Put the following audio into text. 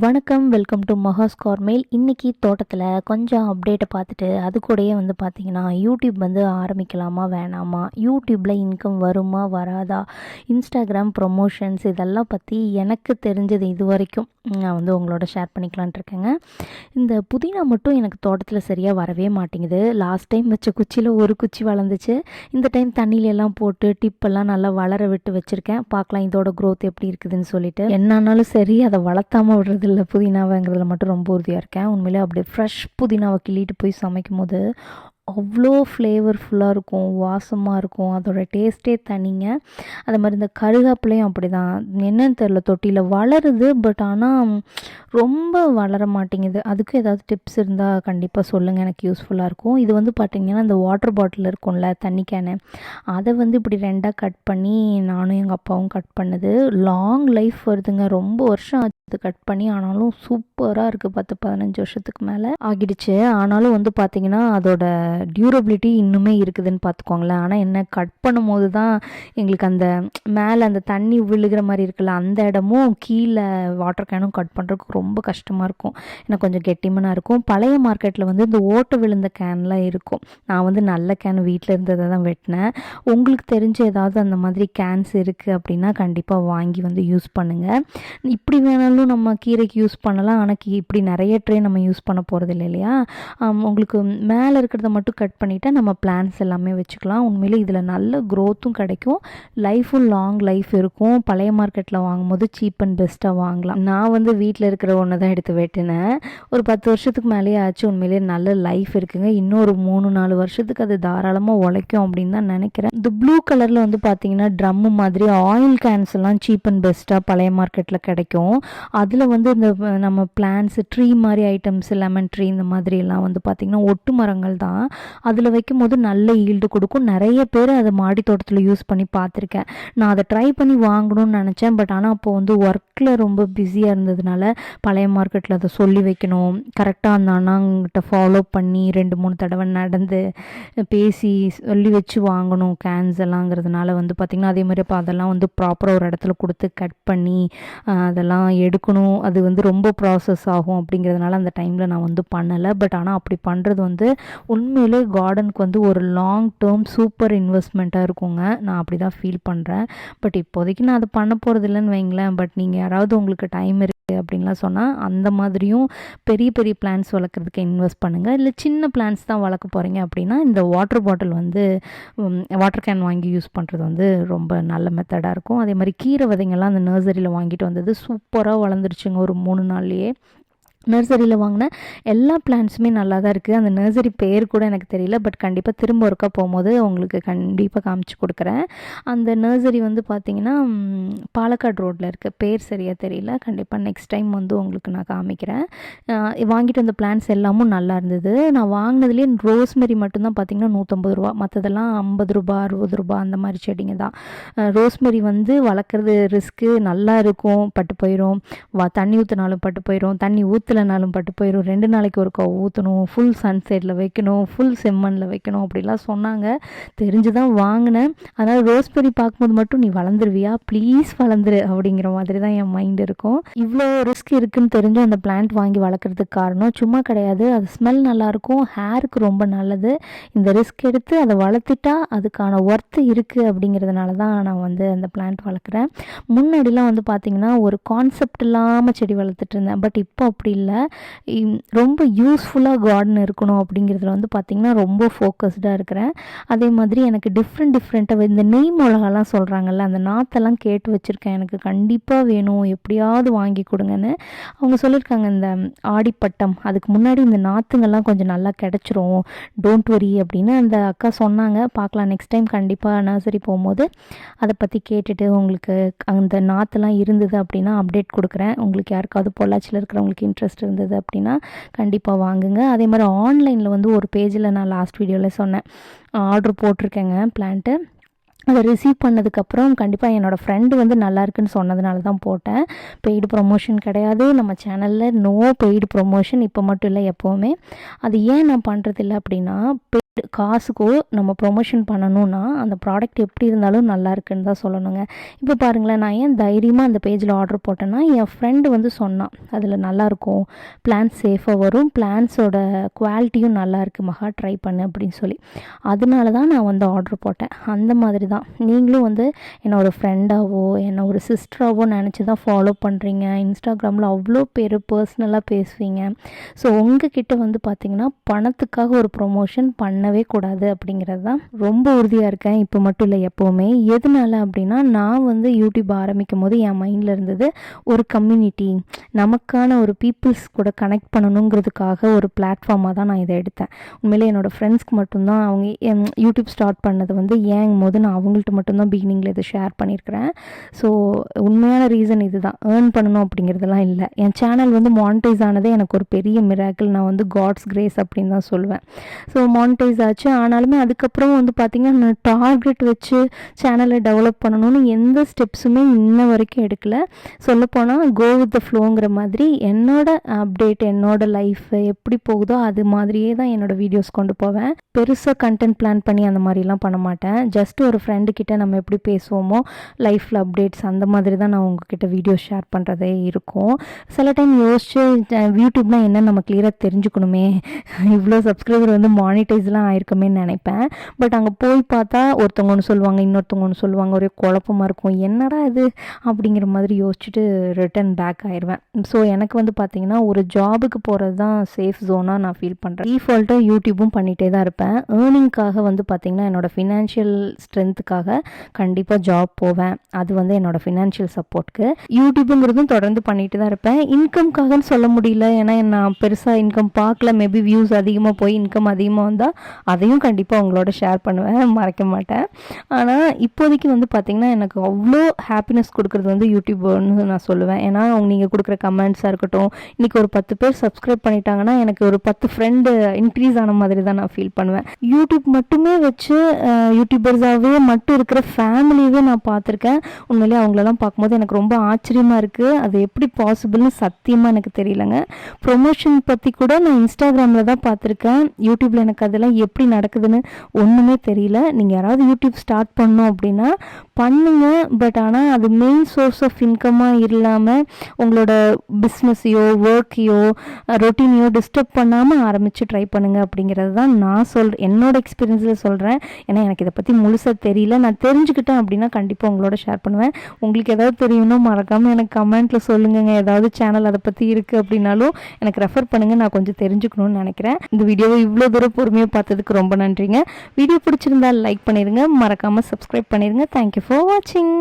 வணக்கம் welcome to Maha's Carmel இன்றைக்கி தோட்டத்தில் கொஞ்சம் அப்டேட்டை பார்த்துட்டு அது கூடயே வந்து பார்த்திங்கன்னா யூடியூப் வந்து ஆரம்பிக்கலாமா வேணாமா? யூடியூப்பில் இன்கம் வருமா வராதா? இன்ஸ்டாகிராம் ப்ரொமோஷன்ஸ் இதெல்லாம் பற்றி எனக்கு தெரிஞ்சது இது வரைக்கும். நான் வந்து உங்களோட ஷேர் பண்ணிக்கலான்ட்டு இருக்கேங்க. இந்த புதினா மட்டும் எனக்கு தோட்டத்தில் சரியாக வரவே மாட்டேங்குது. லாஸ்ட் டைம் வச்ச குச்சியில் ஒரு குச்சி வளர்ந்துச்சு. இந்த டைம் தண்ணியிலெல்லாம் போட்டு டிப்பெல்லாம் நல்லா வளர விட்டு வச்சுருக்கேன். பார்க்கலாம் இதோட க்ரோத் எப்படி இருக்குதுன்னு சொல்லிட்டு. என்னன்னாலும் சரி அதை வளர்த்தாமல் விடுறதில்ல புதினாவைங்கிறதுல மட்டும் ரொம்ப உறுதியாக இருக்கேன். உண்மையிலே அப்படியே ஃப்ரெஷ் புதினாவை கிள்ளிட்டு போய் சமைக்கும் போது அவ்வளோ ஃப்ளேவர்ஃபுல்லாக இருக்கும் வாசமாக இருக்கும் அதோட டேஸ்ட்டே தனிங்க. அது மாதிரி இந்த கருகாப்பிலையும் அப்படி தான் என்னன்னு தெரில தொட்டியில் வளருது பட் ஆனால் ரொம்ப வளர மாட்டேங்குது. அதுக்கும் ஏதாவது டிப்ஸ் இருந்தால் கண்டிப்பாக சொல்லுங்கள் எனக்கு யூஸ்ஃபுல்லாக இருக்கும். இது வந்து பார்த்திங்கன்னா இந்த வாட்டர் பாட்டில் இருக்கும்ல தண்ணி கேனு அதை வந்து இப்படி ரெண்டாக கட் பண்ணி நானும் எங்கள் அப்பாவும் கட் பண்ணது. லாங் லைஃப் வருதுங்க ரொம்ப வருஷம் ஆச்சு கட் பண்ணி ஆனாலும் சூப்பராக இருக்குது பத்து பதினஞ்சு வருஷத்துக்கு மேலே ஆகிடுச்சு. ஆனாலும் வந்து பார்த்திங்கன்னா அதோட டியூரபிலிட்டி இன்னுமே இருக்குதுன்னு பார்த்துக்கோங்களேன் ஆனால் என்ன கட் பண்ணும்போது தான் எங்களுக்கு அந்த மேலே அந்த தண்ணி விழுகிற மாதிரி இருக்குல்ல அந்த இடமும் கீழே வாட்டர் கேனும் கட் பண்ணுறதுக்கு ரொம்ப கஷ்டமாக இருக்கும். ஏன்னா கொஞ்சம் கெட்டிமனாக இருக்கும். பழைய மார்க்கெட்டில் வந்து இந்த ஓட்டு விழுந்த கேன்லாம் இருக்கும். நான் வந்து நல்ல கேன் வீட்டில் இருந்ததை தான் வெட்டினேன். உங்களுக்கு தெரிஞ்ச ஏதாவது அந்த மாதிரி கேன்ஸ் இருக்குது அப்படின்னா கண்டிப்பாக வாங்கி வந்து யூஸ் பண்ணுங்கள் இப்படி வேணாலும் நம்ம கீரைக்கு யூஸ் பண்ணலாம். ஆனால் கீ இப்படி நிறைய ட்ரே நம்ம யூஸ் பண்ண போகிறது இல்லை இல்லையா? உங்களுக்கு மேலே இருக்கிறத மட்டும் கட் பண்ணிவிட்டா நம்ம பிளான்ஸ் எல்லாமே வச்சுக்கலாம். உண்மையிலே இதில் நல்ல க்ரோத்தும் கிடைக்கும். லைஃபும் லாங் லைஃப் இருக்கும். பழைய மார்க்கெட்டில் வாங்கும்போது சீப் அண்ட் பெஸ்ட்டாக வாங்கலாம். நான் வந்து வீட்டில் இருக்கிற ஒன்று தான் எடுத்து வெட்டினேன். ஒரு பத்து வருஷத்துக்கு மேலேயே ஆச்சு. உண்மையிலே நல்ல லைஃப் இருக்குங்க. இன்னொரு மூணு நாலு வருஷத்துக்கு அது தாராளமாக உழைக்கும் அப்படின்னு தான் நினைக்கிறேன். இந்த ப்ளூ கலரில் வந்து பார்த்தீங்கன்னா ட்ரம்மு மாதிரி ஆயில் கேன்ஸ் எல்லாம் சீப் அண்ட் பெஸ்ட்டாக பழைய மார்க்கெட்டில் கிடைக்கும். அதில் வந்து இந்த நம்ம பிளான்ஸ் ட்ரீ மாதிரி ஐட்டம்ஸ் லெமன் ட்ரீ இந்த மாதிரியெல்லாம் வந்து பார்த்திங்கன்னா ஒட்டு மரங்கள் தான். அதில் வைக்கும் போது நல்ல ஈல்டு கொடுக்கும். நிறைய பேர் அதை மாடி தோட்டத்தில் யூஸ் பண்ணி பார்த்துருக்கேன் நான் அதை ட்ரை பண்ணி வாங்கணும்னு நினச்சேன். பட் ஆனால் அப்போ வந்து ஒர்க்கில் ரொம்ப பிஸியாக இருந்ததுனால பழைய மார்க்கெட்டில் அதை சொல்லி வைக்கணும். கரெக்டாக அந்த அண்ணாங்கிட்ட ஃபாலோ பண்ணி ரெண்டு மூணு தடவை நடந்து பேசி சொல்லி வச்சு வாங்கணும் கேன்ஸ் எல்லாங்கிறதுனால வந்து பார்த்திங்கன்னா அதே மாதிரி இப்போ அதெல்லாம் வந்து ப்ராப்பராக ஒரு இடத்துல கொடுத்து கட் பண்ணி அதெல்லாம் எடு எடுக்கணும் அது வந்து ரொம்ப ப்ராசஸ் ஆகும் அப்படிங்கிறதுனால அந்த டைமில் நான் வந்து பண்ணலை. பட் ஆனால் அப்படி பண்ணுறது வந்து உண்மையிலே கார்டனுக்கு வந்து ஒரு லாங் டேர்ம் சூப்பர் இன்வெஸ்ட்மெண்ட்டாக இருக்குங்க. நான் அப்படி தான் ஃபீல் பண்ணுறேன் பட் இப்போதைக்கு நான் அதை பண்ண போகிறது இல்லைன்னு வைங்களேன். பட் நீங்கள் யாராவது உங்களுக்கு டைம் இருக்கு அப்படின்லாம் சொன்னால் அந்த மாதிரியும் பெரிய பெரிய பிளான்ஸ் வளர்க்குறதுக்கு இன்வெஸ்ட் பண்ணுங்கள் இல்லை சின்ன பிளான்ஸ் தான் வளர்க்க போகிறீங்க அப்படின்னா இந்த வாட்டர் பாட்டில் வந்து வாட்டர் கேன் வாங்கி யூஸ் பண்ணுறது வந்து ரொம்ப நல்ல மெத்தடாக இருக்கும். அதே மாதிரி கீரை விதைங்கள்லாம் அந்த நர்சரியில் வாங்கிட்டு வந்தது சூப்பராக வளர்ந்துருச்சுங்க ஒரு மூணு நாள்லேயே. நர்சரியில் வாங்கின எல்லா பிளான்ஸுமே நல்லா தான் இருக்குது அந்த நர்சரி பேர் கூட எனக்கு தெரியல பட் கண்டிப்பாக திரும்ப ஒருக்கா போகும்போது உங்களுக்கு கண்டிப்பாக காமிச்சு கொடுக்குறேன். அந்த நர்சரி வந்து பார்த்திங்கன்னா பாலக்காடு ரோட்டில் இருக்குது பேர் சரியாக தெரியல. கண்டிப்பாக நெக்ஸ்ட் டைம் வந்து உங்களுக்கு நான் காமிக்கிறேன். வாங்கிட்டு வந்த பிளான்ஸ் எல்லாமும் நல்லா இருந்தது. நான் வாங்கினதுலேயே ரோஸ்மெரி மட்டும்தான் பார்த்திங்கன்னா நூற்றம்பது ரூபா. மற்றதெல்லாம் ஐம்பது ரூபா அறுபது ரூபா அந்த மாதிரி செடிங்க தான். ரோஸ்மெரி வந்து வளர்க்குறது ரிஸ்க்கு நல்லா இருக்கும். பட்டு போயிடும் வா தண்ணி ஊற்றினாலும் பட்டு போயிடும் தண்ணி ஊற்று நாளும் பட்டு போயிடும் ரெண்டு நாளைக்கு ஒருக்கா ஊற்றணும் ஃபுல் சன்செட்டில் வைக்கணும் ஃபுல் செம்மண்ணில் வைக்கணும் அப்படிலாம் சொன்னாங்க. தெரிஞ்சு தான் வாங்கினேன். அதனால் ரோஸ்பெரி பார்க்கும்போது மட்டும் நீ வளர்ந்துருவியா? ப்ளீஸ் வளர்ந்துரு அப்படிங்கிற மாதிரி தான் என் மைண்ட் இருக்கும். இவ்வளோ ரிஸ்க் இருக்குன்னு தெரிஞ்சு அந்த பிளான்ட் வாங்கி வளர்க்குறதுக்கு காரணம் சும்மா கிடையாது. அது ஸ்மெல் நல்லாயிருக்கும் ஹேருக்கு ரொம்ப நல்லது. இந்த ரிஸ்க் எடுத்து அதை வளர்த்துட்டா அதுக்கான ஒர்த்து இருக்குது அப்படிங்கிறதுனால தான் நான் வந்து அந்த பிளான்ட் வளர்க்குறேன். முன்னாடிலாம் வந்து பார்த்திங்கன்னா ஒரு கான்செப்ட் இல்லாமல் செடி வளர்த்துட்டு இருந்தேன். பட் இப்போ அப்படி இல்லை. இல்லை. ரொம்ப யூஸ்ஃபுல்லாக கார்டன் இருக்கணும் அப்படிங்கிறதுல வந்து பார்த்திங்கன்னா ரொம்ப ஃபோக்கஸ்டாக இருக்கிறேன். அதே மாதிரி எனக்கு டிஃப்ரெண்ட் டிஃப்ரெண்ட்டாக இந்த நெய் மிளகாலாம் சொல்கிறாங்கல்ல அந்த நாற்றெல்லாம் கேட்டு வச்சுருக்கேன். எனக்கு கண்டிப்பாக வேணும். எப்படியாவது வாங்கி கொடுங்கன்னு. அவங்க சொல்லியிருக்காங்க இந்த ஆடிப்பட்டம் அதுக்கு முன்னாடி இந்த நாற்றுங்கள்லாம் கொஞ்சம் நல்லா கிடச்சிரும். டோன்ட் வரி அப்படின்னு அந்த அக்கா சொன்னாங்க. பார்க்கலாம் நெக்ஸ்ட் டைம் கண்டிப்பாக நர்சரி போகும்போது அதை பற்றி கேட்டுட்டு உங்களுக்கு அந்த நாற்றுலாம் இருந்தது அப்படின்னா அப்டேட் கொடுக்குறேன். உங்களுக்கு யாருக்காவது பொள்ளாச்சியில் இருக்கிறவங்களுக்கு இன்ட்ரெஸ்ட் இருந்தது அப்படின்னா கண்டிப்பாக வாங்குங்க. அதே மாதிரி ஆன்லைனில் வந்து ஒரு பேஜில் நான் லாஸ்ட் வீடியோவில் சொன்னேன். ஆர்டர் போட்டிருக்கேங்க பிளான்ட்டு அதை ரிசீவ் பண்ணதுக்கப்புறம் கண்டிப்பாக என்னோடய ஃப்ரெண்டு வந்து நல்லா இருக்குன்னு சொன்னதுனால தான் போட்டேன். பெய்டு ப்ரொமோஷன் கிடையாது. நம்ம சேனலில் நோ பெய்டு ப்ரொமோஷன் இப்போ மட்டும் இல்லை எப்போவுமே. அது ஏன் நான் பண்ணுறதில்ல அப்படின்னா காசுக்கோ நம்ம ப்ரொமோஷன் பண்ணணும்னா அந்த ப்ராடக்ட் எப்படி இருந்தாலும் நல்லா இருக்குன்னு தான் சொல்லணுங்க. இப்போ பாருங்களேன் நான் ஏன் தைரியமாக அந்த பேஜில் ஆர்டர் போட்டேன்னா என் ஃப்ரெண்டு வந்து சொன்னான் அதில் நல்லாயிருக்கும் பிளான்ஸ் சேஃபாக வரும் பிளான்ஸோட குவாலிட்டியும் நல்லா இருக்குது மகா ட்ரை பண்ணு அப்படின்னு சொல்லி. அதனால தான் நான் வந்து ஆர்டர் போட்டேன். அந்த மாதிரி தான். நீங்களும் வந்து என்னை ஒரு ஃப்ரெண்டாவோ என்னை ஒரு சிஸ்டராகவோ நினச்சி தான் ஃபாலோ பண்ணுறீங்க இன்ஸ்டாகிராமில் அவ்வளோ பேர் பர்சனலாக பேசுவீங்க. ஸோ உங்ககிட்ட வந்து பார்த்திங்கன்னா பணத்துக்காக ஒரு ப்ரொமோஷன் பண்ண பண்ணவே கூடாது அப்படிங்கிறது தான் ரொம்ப உறுதியாக இருக்கேன். இப்போ மட்டும் இல்லை எப்போவுமே. எதனால அப்படின்னா நான் வந்து யூடியூப் ஆரம்பிக்கும் போது என் மைண்டில் இருந்தது ஒரு கம்யூனிட்டி நமக்கான ஒரு பீப்புள்ஸ் கூட கனெக்ட் பண்ணணுங்கிறதுக்காக ஒரு பிளாட்ஃபார்மாக தான் நான் இதை எடுத்தேன். உண்மையிலே என்னோடய ஃப்ரெண்ட்ஸ்க்கு மட்டும்தான் அவங்க என் யூடியூப் ஸ்டார்ட் பண்ணது வந்து ஏங்கும் போது நான் அவங்கள்ட்ட மட்டும்தான் பிகினிங்கில் இதை ஷேர் பண்ணியிருக்கிறேன் ஸோ உண்மையான ரீசன் இதுதான். ஏர்ன் பண்ணணும் அப்படிங்கிறதுலாம் இல்லை. என் சேனல் வந்து மானிட்டைஸ் ஆனதே எனக்கு ஒரு பெரிய மிராக்கிள் நான் வந்து காட்ஸ் கிரேஸ் அப்படின்னு தான் சொல்லுவேன் ஸோ மானிட்டைஸ் ஆச்சு. ஆனாலுமே அதுக்கப்புறம் வந்து பார்த்திங்கன்னா நான் டார்கெட் வச்சு சேனலை டெவலப் பண்ணணும்னு எந்த ஸ்டெப்ஸுமே இன்ன வரைக்கும் எடுக்கல. சொல்லப்போனால் கோ வித் த ஃப்ளோங்கிற மாதிரி என்னோட அப்டேட் என்னோட லைஃப் எப்படி போகுதோ அது மாதிரியே தான் என்னோட வீடியோஸ் கொண்டு போவேன். பெருசாக கண்டென்ட் பிளான் பண்ணி அந்த மாதிரிலாம் பண்ண மாட்டேன். ஜஸ்ட் ஒரு ஃப்ரெண்டு கிட்ட நம்ம எப்படி பேசுவோமோ லைஃப்பில் அப்டேட்ஸ் அந்த மாதிரி தான் நான் உங்ககிட்ட வீடியோ ஷேர் பண்ணுறதே இருக்கும். சில டைம் யோசிச்சு யூடியூப்னால் என்ன நம்ம கிளியராக தெரிஞ்சுக்கணுமே. இவ்வளோ சப்ஸ்கிரைபர் வந்து மானிட்டைஸ்லாம் ஆயிருக்குமேன்னு நினைப்பேன். பட் அங்கே போய் பார்த்தா ஒருத்தவங்க ஒன்று சொல்லுவாங்க இன்னொருத்தவங்க ஒன்று சொல்லுவாங்க ஒரே குழப்பமா இருக்கும். என்னடா இது? அப்படிங்கிற மாதிரி யோசிச்சுட்டு ரிட்டர்ன் பேக் ஆயிடுவேன் ஸோ எனக்கு வந்து பார்த்தீங்கன்னா ஒரு ஜாபுக்கு போகிறது தான் சேஃப் ஜோனாக நான் ஃபீல் பண்ணுறேன் டீஃபால்ட்டாக யூடியூப்பும் பண்ணிகிட்டே தான் இருப்பேன். ஏர்னிங்காக வந்து பார்த்தீங்கன்னா என்னோட ஃபினான்ஷியல் ஸ்ட்ரென்த்துக்காக கண்டிப்பாக ஜாப் போவேன். அது வந்து என்னோட ஃபினான்ஷியல் சப்போர்ட்க்கு யூடியூப்புங்கிறதும் தொடர்ந்து பண்ணிட்டு தான் இருப்பேன். இன்கம்காகன்னு சொல்ல முடியல. ஏன்னா நான் பெருசாக இன்கம் பார்க்கல. மேபி வியூஸ் அதிகமாக போய் இன்கம் அதிகமாக வந்தால் அதையும் கண்டிப்பாக உங்களோட ஷேர் பண்ணுவேன். மறைக்க மாட்டேன். ஆனால் இப்போதைக்கு வந்து பார்த்திங்கன்னா எனக்கு அவ்வளோ ஹாப்பினஸ் கொடுக்குறது வந்து யூடியூப்னு நான் சொல்லுவேன். ஏன்னா அவங்க நீங்கள் கொடுக்குற கமெண்ட்ஸாக இருக்கட்டும் இன்றைக்கி ஒரு பத்து பேர் சப்ஸ்கிரைப் பண்ணிட்டாங்கன்னா எனக்கு ஒரு பத்து ஃப்ரெண்டு இன்க்ரீஸ் ஆன மாதிரி தான் நான் ஃபீல் பண்ணுவேன். யூடியூப் மட்டுமே வச்சு யூடியூபர்ஸாகவே மட்டும் இருக்கிற ஃபேமிலியவே நான் பார்த்துருக்கேன் உண்மையிலேயே அவங்களெல்லாம் பார்க்கும்போது எனக்கு ரொம்ப ஆச்சரியமாக இருக்குது அது எப்படி பாசிபிள்னு சத்தியமாக எனக்கு தெரியலங்க. ப்ரொமோஷன் பற்றி கூட நான் இன்ஸ்டாகிராமில் தான் பார்த்துருக்கேன் யூடியூப்பில் எனக்கு அதெல்லாம் எப்படி நடக்குதுன்னு ஒன்றுமே தெரியல. நீங்கள் யாராவது யூடியூப் ஸ்டார்ட் பண்ணோம் அப்படின்னா பண்ணுங்க. பட் ஆனால் அது மெயின் சோர்ஸ் ஆஃப் இன்கமாக இல்லாமல் உங்களோட பிஸ்னஸையோ ஒர்க்கையோ ரொட்டீனையோ டிஸ்டர்ப் பண்ணாமல் ஆரம்பித்து ட்ரை பண்ணுங்க அப்படிங்கிறது தான் நான் சொல் என்னோட எக்ஸ்பீரியன்ஸில் சொல்கிறேன் ஏன்னா எனக்கு இதை பற்றி முழுசாக தெரியல. நான் தெரிஞ்சுக்கிட்டேன் அப்படின்னா கண்டிப்பாக உங்களோட ஷேர் பண்ணுவேன். உங்களுக்கு ஏதாவது தெரியணும்னா மறக்காமல் எனக்கு கமெண்ட்டில் சொல்லுங்கங்க. ஏதாவது சேனல் அதை பற்றி இருக்குது அப்படின்னாலும் எனக்கு ரெஃபர் பண்ணுங்கள் நான் கொஞ்சம் தெரிஞ்சுக்கணும்னு நினைக்கிறேன். இந்த வீடியோவை இவ்வளோ தூரம் பொறுமையாக பார்த்து பார்த்ததுக்கு ரொம்ப நன்றிங்க. வீடியோ பிடிச்சிருந்தா லைக் பண்ணிடுங்க மறக்காமல் சப்ஸ்கிரைப் பண்ணிடுங்க தேங்க்யூ ஃபார் வாட்சிங்